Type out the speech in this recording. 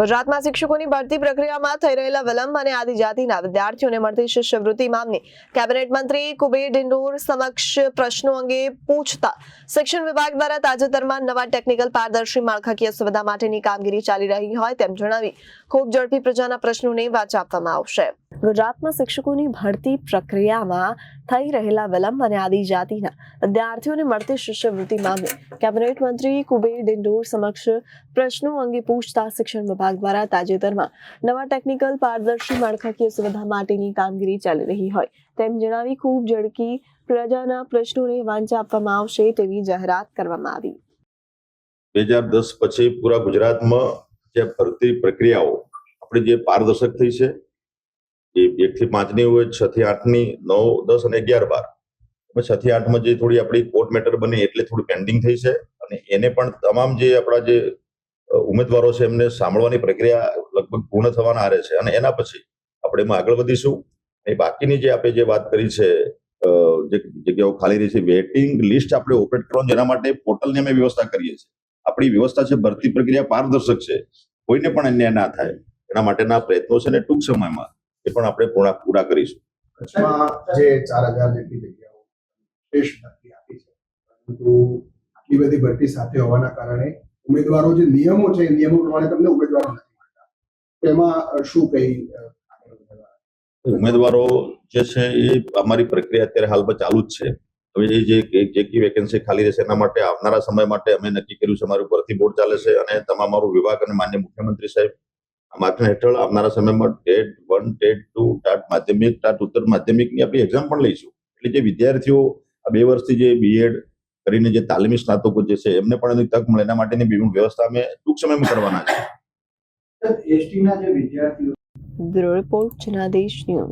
ગુજરાતમાં શિક્ષકોની ભરતી પ્રક્રિયામાં થઈ રહેલા વિલંબ અને આદિજાતિના વિદ્યાર્થીઓને મળતી શિષ્યવૃત્તિ મામલે કેબિનેટ મંત્રી કુબેર ડિંડોર સમક્ષ પ્રશ્નો અંગે પૂછતા શિક્ષણ વિભાગ દ્વારા તાજેતરમાં નવા ટેકનિકલ પારદર્શી માળખાકીય સુવિધા માટેની કામગીરી ચાલી રહી હોય તેમ જણાવી ખૂબ ઝડપી પ્રજાના પ્રશ્નોને વાચા આપવામાં આવશે. ગુજરાતમાં શિક્ષકોની ભરતી પ્રક્રિયામાં થઈ રહેલા વિલંબ અને આદિજાતિના વિદ્યાર્થીઓને મળતી શિષ્યવૃત્તિ મામલે કેબિનેટ મંત્રી કુબેર ડિંડોર સમક્ષ પ્રશ્નો અંગે પૂછતા શિક્ષણ વિભાગ દ્વારા તાજેતરમાં નવા ટેકનિકલ પારદર્શી માળખાકીય સુવિધા માટેની કામગીરી ચાલી રહી હોય તેમ જણાવી ખૂબ ઝડપી પ્રજાના પ્રશ્નોને વાંચા આપવામાં આવશે તેવી જાહેરાત કરવામાં આવી. બે હજાર દસ પછી પૂરા ગુજરાતમાં જે ભરતી પ્રક્રિયાઓ, આપણી જે પારદર્શક થઈ છે એ એક થી પાંચની હોય છ થી આઠની, નવ, દસ અને અગિયાર બાર હવે છ થી આઠમાં જે થોડી આપણી કોર્ટ મેટર બની એટલે થોડી પેન્ડિંગ થઈ છે અને એને પણ તમામ જે આપણા જે ઉમેદવારો છે એમને સાંભળવાની પ્રક્રિયા લગભગ પૂર્ણ થવાના આરે છે અને એના પછી આપણે એમાં આગળ વધીશું. એ બાકીની જે આપણે જે વાત કરી છે જે જગ્યાઓ ખાલી રહી છે વેટિંગ લિસ્ટ આપણે ઓપરેટ કરવાનું એના માટે પોર્ટલની અમે વ્યવસ્થા કરીએ છીએ. આપણી વ્યવસ્થા છે, ભરતી પ્રક્રિયા પારદર્શક છે. કોઈને પણ અન્યાય ના થાય. એના માટેના પ્રયત્નો છે ને ટૂંક સમયમાં એ પણ આપણે પૂર્ણ પૂરા કરીશું. કચ્છમાં જે ચાર હજાર જેટલી જગ્યાઓ શ્રેષ્ઠ ભરતી આપી છે પરંતુ આટલી બધી ભરતી સાથે હોવાના કારણે ઉમેદવારો જે નિયમો છે એ નિયમો પ્રમાણે તમને ઉમેદવારો નથી મળતા. તો એમાં શું કઈ? ઉમેદવારો જે છે એ અમારી પ્રક્રિયા અત્યારે હાલમાં ચાલુ જ છે. હવે એ જે જે કી વેકેન્સી ખાલી રહેશે એના માટે આવનારા સમય માટે અમે નક્કી કર્યું છે અમારું ભરતી બોર્ડ ચાલે છે અને તમામ અમારું વિભાગ અને માન્ય મુખ્યમંત્રી સાહેબ માથા હેઠળ આવનારા સમયમાં TET one TET two TAT માધ્યમિક ટાટ ઉત્તર માધ્યમિકની આપણે એક્ઝામ પણ લઈશું. એટલે જે વિદ્યાર્થીઓ આ બે વર્ષથી જે બીએડ કરીને જે તાલીમી સ્નાતકો જે છે એમને પણ એની તક મળે. એના માટેની વિવિધ વ્યવસ્થા અમે ટૂંક સમયમાં કરવાના છે. એસટીના જે વિદ્યાર્થીઓ બ્યુરો રિપોર્ટ જનાદેશ ન્યૂઝ.